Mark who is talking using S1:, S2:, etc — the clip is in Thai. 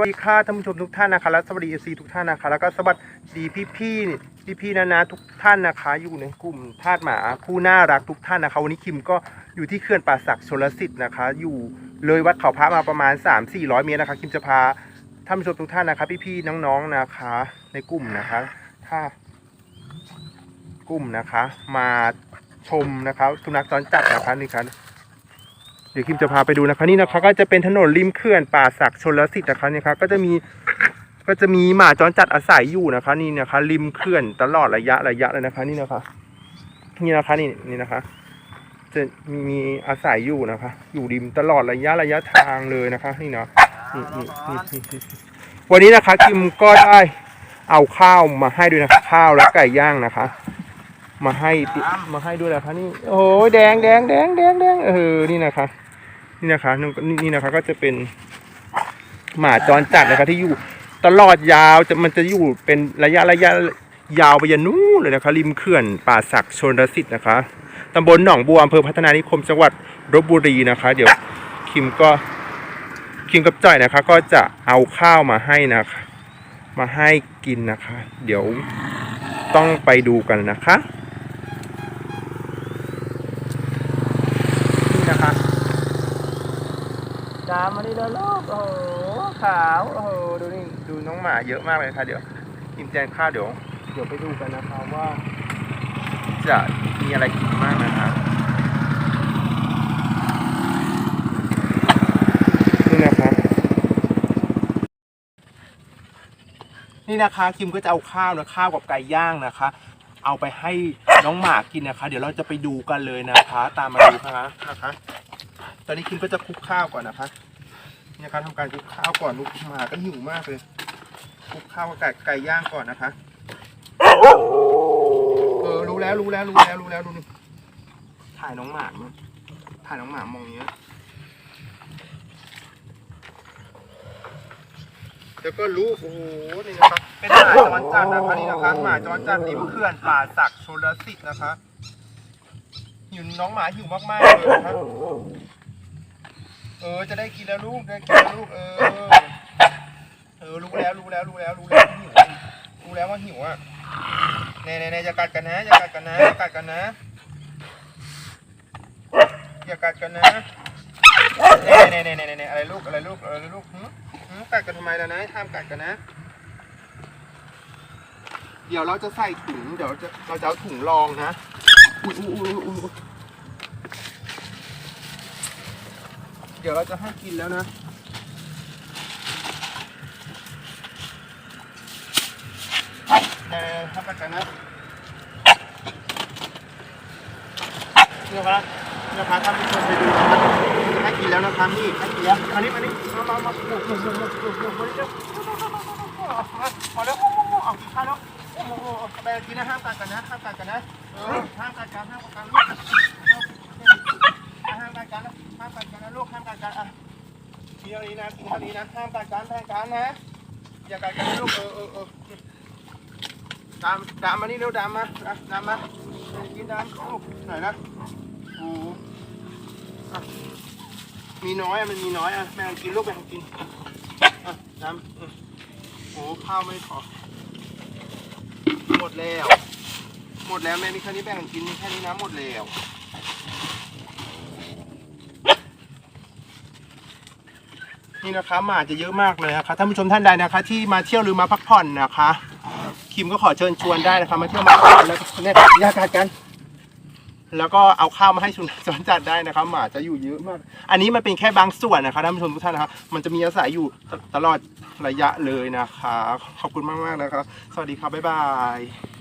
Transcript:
S1: สวัสดีค่ะท่านผู้ชมทุกท่านนะคะและสวัสดีเอซีทุกท่านนะคะ แล้วก็สวัสดีพี่พี่พี่พี่นะนะทุกท่านนะคะ อยู่ในกลุ่มทาสหมาผู้น่ารักทุกท่านนะคะ วันนี้คิมก็อยู่ที่เขื่อนป่าศักดิ์ชลสิทธิ์นะคะ อยู่เลยวัดเขาพระมาประมาณ 3 4 0 0 เมตรนะคะ คิมจะพาท่านผู้ชมทุกท่านนะคะ พี่พี่น้องๆนะคะ ในกลุ่มนะคะ ถ้ากลุ่มนะคะ มาชมนะคะสุนัขจรจัดนะคะนี่ครับ เดี๋ยวคิมจะพาไปดูนะคะนี่นะคะก็จะเป็นถนนริมเขื่อนป่าศักดิ์ชนลสิทธิ์นะคะนี่ครับก็จะมีก็จะมีหมาจรจัดอาศัยอยู่นะคะ นี่นะคะ ริมเขื่อนตลอดระยะระยะเลยนะคะ นี่นะคะ นี่นะคะนี่นี่นะคะ จะมีมีอาศัยอยู่นะคะ อยู่ริมตลอดระยะระยะทางเลยนะคะ นี่เนาะนี่นี่นี่นี่นี่วันนี้นะคะคิมก็ได้เอาข้าวมาให้ด้วยนะคะ ข้าวและไก่ย่างนะคะ มาให้ติมาให้ด้วยนะคะนี่โอ้ยแดงแดงแดงแดงแดงเออนี่นะคะ นี่นะคะนี่นี่นะคะก็จะเป็นหมาจรจัดนะคะที่อยู่ตลอดยาวจะมันจะอยู่เป็นระยะระยะยาวไปยันนู้นเลยนะคะ ริมเขื่อนป่าศักดิ์ชนรสิทธิ์นะคะตำบลหนองบัวอำเภอพัฒนานิคมจังหวัดลบบุรีนะคะ เดี๋ยวคิมก็คิมกับจ่อยนะคะ ก็จะเอาข้าวมาให้นะคะ มาให้กินนะคะ เดี๋ยวต้องไปดูกันนะคะ นี่นะคะามานี่แล้วลูกโอ้โหขาวโอ้โหดูนี่ดูน้องหมาเยอะมากเลยค่ะเดี๋ยวกินแจงข้าวเดี๋ยวเดี๋ยวไปดูกันนะคะว่า จะมีอะไรกินมากนะคะนี่นะคะนี่นะคะคิมก็จะเอาข้าวนะข้าวกับไก่ย่างนะคะ เอาไปให้น้องหมากินนะคะ เดี๋ยวเราจะไปดูกันเลยนะคะ ตามมาดูนะคะนะคะ ตอนนี้คิมก็จะคลุกข้าวก่อนนะคะ นี่นะคะทำการคลุกข้าวก่อนลูกหมาก็หิวมากเลยคลุกข้าวกับไก่ไก่ย่างก่อนนะคะเออรู้แล้วรู้แล้วรู้แล้วรู้แล้วดูนี่ถ่ายน้องหมามั้ยถ่ายน้องหมามองเงี้ยแล้วก็ลูกโอ้โหนี่นะครับเป็นหมาจรจัดนะคะนี่นะคะหมาจรจัดริมเขื่อนป่าศักดิ์ชลสิทธิ์นะคะหิวน้องหมาหิวมากๆเลยนะคะ เออ จะได้กินแล้วลูกได้กินแล้วลูกเออ เออรู้แล้วรู้แล้วรู้แล้วรู้แล้วหิวรู้แล้วว่าหิวอะเน่เน่เน่อย่ากัดกันนะอย่ากัดกันนะอย่ากัดกันนะอย่ากัดกันนะเน่เน่เน่เน่เน่อะไรลูกอะไรลูกอะไรลูกหึหึกัดกันทำไมล่ะนะห้ามกัดกันนะ เดี๋ยวเราจะใส่ถุงเดี๋ยวเราจะเอาถุงรองนะอุ้ยอุ้ยอุ้ยอุ้ยอุ้ย เดี๋ยวเราจะให้กินแล้วนะเออทำกันกันนะเนี่ยครับเนี่ยพาท่านผู้ชมไปดูนะครับให้กินแล้วนะครับนี่ให้กินแล้วอันนี้อันนี้มามามาโอ้โหโอ้โหโอ้โหโอ้โหโอ้โหพอแล้วเอากินข้าวแล้วโอ้โหไปกินนะห้ามกัดกันนะห้ามกัดกันนะเออห้ามกัดกันห้ามกัดกันลูกห้ามกัดกันนะห้ามกัดกันนะลูกห้ามกัดกันอะกิน เท่านี้นะกินเท่านี้นะห้ามกัดกันแทงกันนะอย่ากัดกันลูกเออเออเออดามดามมานี่เร็วดามมาอะดามมากินดามลูกหน่อยนะโอ้โหมีน้อยอะมันมีน้อยอะแม่งกินลูกแม่งกินดามอืมโอ้ข้าวไม่พอหมดแล้ว หมดแล้วแม่มีแค่นี้แบ่งกินแค่นี้นะหมดแล้ว นี่นะคะหมาจะเยอะมากเลยนะคะท่านผู้ชมท่านใดนะคะ ที่มาเที่ยวหรือมาพักผ่อนนะคะ คิมก็ขอเชิญชวนได้นะคะ มาเที่ยวมาพักผ่อนแล้วก็เนี่ยแยกกันกัน แล้วก็เอาข้าวมาให้สุนัขจรจัดได้นะครับหมาจะอยู่เยอะมาก อันนี้มันเป็นแค่บางส่วนนะคะท่านผู้ชมทุกท่านนะครับมันจะมีอาศัยอยู่ตลอดระยะเลยนะคะ ขอบคุณมากๆนะครับสวัสดีครับบ๊ายบาย